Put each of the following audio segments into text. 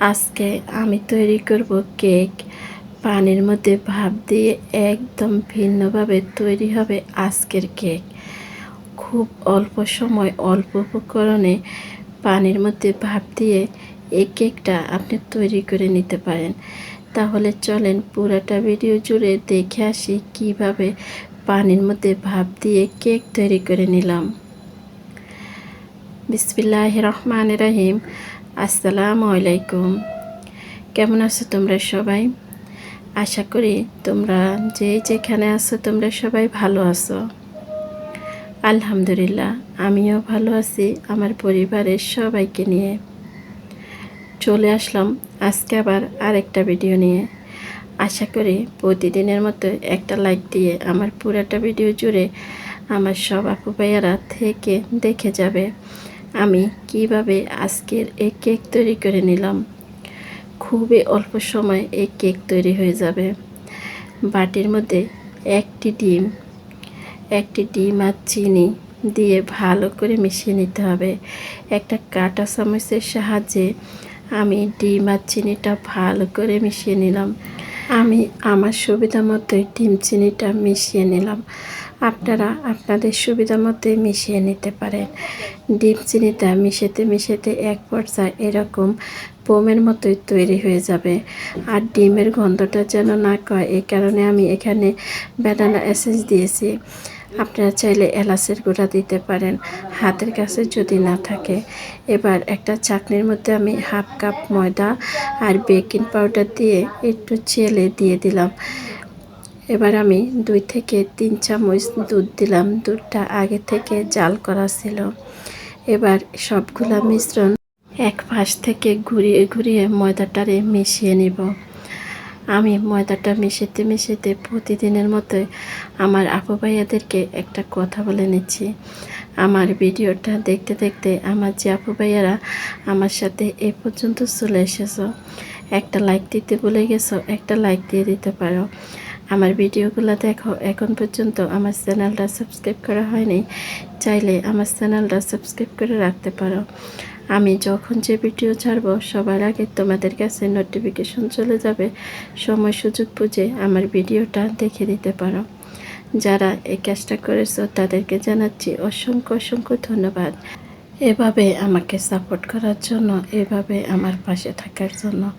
আজকে আমি তৈরি করব কেক। পানির মধ্যে ভাপ দিয়ে একদম ভিন্নভাবে তৈরি হবে আজকের কেক। খুব অল্প সময়, অল্প উপকরণে পানির মধ্যে ভাপ দিয়ে এই কেকটা আপনি তৈরি করে নিতে পারেন। তাহলে চলেন পুরাটা ভিডিও জুড়ে দেখে আসি কীভাবে পানির মধ্যে ভাপ দিয়ে কেক তৈরি করে নিলাম। বিসমিল্লাহ রহমান রহিম। আসসালামু আলাইকুম। কেমন আছো তোমরা সবাই? আশা করি তোমরা যে যেখানে আছো তোমরা সবাই ভালো আছো। আলহামদুলিল্লাহ, আমিও ভালো আছি, আমার পরিবারের সবাইকে নিয়ে। চলে আসলাম আজকে আবার আরেকটা ভিডিও নিয়ে। আশা করি প্রতিদিনের মতো একটা লাইক দিয়ে আমার পুরাটা ভিডিও জুড়ে আমার সব আপু ভাইয়ারা থেকে দেখে যাবে। আমি কীভাবে আজকের এই কেক তৈরি করে নিলাম? খুবই অল্প সময় এই কেক তৈরি হয়ে যাবে। বাটির মধ্যে একটি ডিম একটি ডিম আর চিনি দিয়ে ভালো করে মিশিয়ে নিতে হবে। একটা কাটা চামচের সাহায্যে আমি ডিম আর চিনিটা ভালো করে মিশিয়ে নিলাম। আমি আমার সুবিধা মতোই ডিম চিনিটা মিশিয়ে নিলাম। আপনারা আপনাদের সুবিধা মতোই মিশিয়ে নিতে পারেন। ডিম চিনিটা মিশাতে মিশাতে এক পর্যায়ে এরকম পোমের মতোই তৈরি হয়ে যাবে। আর ডিমের গন্ধটা যেন না কয় এই কারণে আমি এখানে বেদানা এসেন্স দিয়েছি। আপনারা চাইলে এলাচের গুঁড়া দিতে পারেন, হাতের কাছে যদি না থাকে। এবার একটা চাটনির মধ্যে আমি হাফ কাপ ময়দা আর বেকিং পাউডার দিয়ে একটু চেলে দিয়ে দিলাম। এবার আমি দুই থেকে তিন চামচ দুধ দিলাম। দুধটা আগে থেকে জাল করা ছিল। এবার সবগুলা মিশ্রণ এক পাশ থেকে ঘুরিয়ে ঘুরিয়ে ময়দাটারে মিশিয়ে নিব। আমি ময়দাটা মিশাতে মিশাতে প্রতিদিনের মতোই আমার আপু ভাইয়াদেরকে একটা কথা বলে নিচ্ছি। আমার ভিডিওটা দেখতে দেখতে আমার যে আপু ভাইয়ারা আমার সাথে এ পর্যন্ত চলে এসেছ। একটা লাইক দিতে বলে গেছো, একটা লাইক দিয়ে দিতে পারো। আমার ভিডিওগুলো দেখো, এখন পর্যন্ত আমার চ্যানেলটা সাবস্ক্রাইব করা হয়নি, চাইলে আমার চ্যানেলটা সাবস্ক্রাইব করে রাখতে পারো। আমি যখন যে ভিডিও ছাড়বো, সবার আগে তোমাদের কাছে নোটিফিকেশন চলে যাবে। সময় সুযোগ বুঝে আমার ভিডিওটা দেখে দিতে পারো। যারা এই কাজটা করেছ, তাদেরকে জানাচ্ছি অসংখ্য অসংখ্য ধন্যবাদ। এভাবে আমাকে সাপোর্ট করার জন্য, এভাবে আমার পাশে থাকার জন্য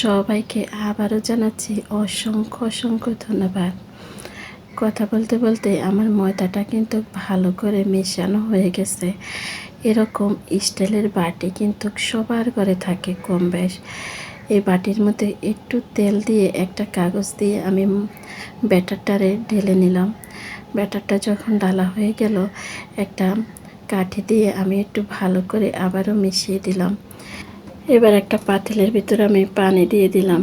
সবাইকে আবারও জানাচ্ছি অসংখ্য অসংখ্য ধন্যবাদ। কথা বলতে বলতে আমার ময়দাটা কিন্তু ভালো করে মেশানো হয়ে গেছে। এরকম স্টিলের বাটি কিন্তু সবার ঘরে থাকে কম বেশ। এই বাটির মধ্যে একটু তেল দিয়ে একটা কাগজ দিয়ে আমি ব্যাটারটারে ঢেলে নিলাম। ব্যাটারটা যখন ডালা হয়ে গেল, একটা কাঠি দিয়ে আমি একটু ভালো করে আবারও মিশিয়ে দিলাম। এবার একটা পাতিলের ভিতরে আমি পানি দিয়ে দিলাম।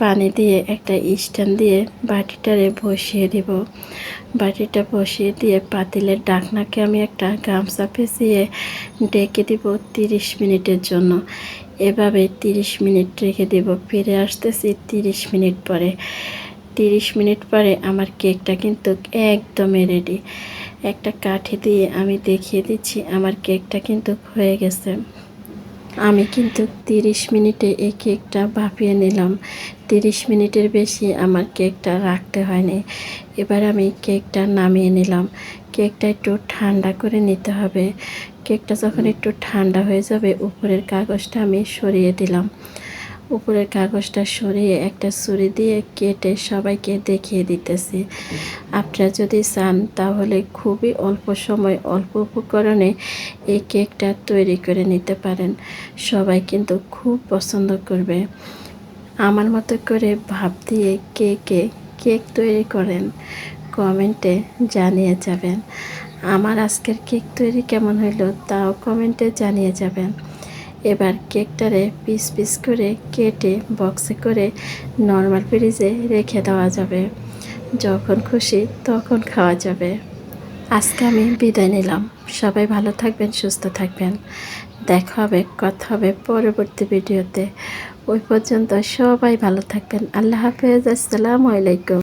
পানি দিয়ে একটা স্ট্যান্ড দিয়ে বাটিটারে বসিয়ে দিব। বাটিটা বসিয়ে দিয়ে পাতিলের ডাকনাকে আমি একটা গামছা পেঁচিয়ে ডেকে দিব তিরিশ মিনিটের জন্য। এভাবে তিরিশ মিনিট রেখে দেব। ফিরে আসতেছি তিরিশ মিনিট পরে। তিরিশ মিনিট পরে আমার কেকটা কিন্তু একদমই রেডি একটা কাঠি দিয়ে আমি দেখিয়ে দিচ্ছি, আমার কেকটা কিন্তু হয়ে গেছে। আমি কিন্তু তিরিশ মিনিটে এই কেকটা ভাপিয়ে নিলাম। তিরিশ মিনিটের বেশি আমার কেকটা রাখতে হয়নি। এবার আমি কেকটা নামিয়ে নিলাম। কেকটা একটু ঠান্ডা করে নিতে হবে। কেকটা যখন একটু ঠান্ডা হয়ে যাবে, উপরের কাগজটা আমি সরিয়ে দিলাম। উপরের কাগজটা সরিয়ে একটা ছুরি দিয়ে কেটে সবাইকে দেখিয়ে দিতেছি। আপনারা যদি চান তাহলে খুবই অল্প সময়, অল্প উপকরণে এই কেকটা তৈরি করে নিতে পারেন। সবাই কিন্তু খুব পছন্দ করবে। আমার মতো করে ভাব দিয়ে কে কে কেক তৈরি করেন, কমেন্টে জানিয়ে যাবেন। আমার আজকের কেক তৈরি কেমন হইল তাও কমেন্টে জানিয়ে যাবেন। এবার কেকটারে পিস পিস করে কেটে বক্সে করে নর্মাল ফ্রিজে রেখে দেওয়া যাবে। যখন খুশি তখন খাওয়া যাবে। আজকে আমি বিদায় নিলাম। সবাই ভালো থাকবেন, সুস্থ থাকবেন। দেখা হবে, কথা হবে পরবর্তী ভিডিওতে। ওই পর্যন্ত সবাই ভালো থাকবেন। আল্লাহ হাফেজ। আসসালামু আলাইকুম।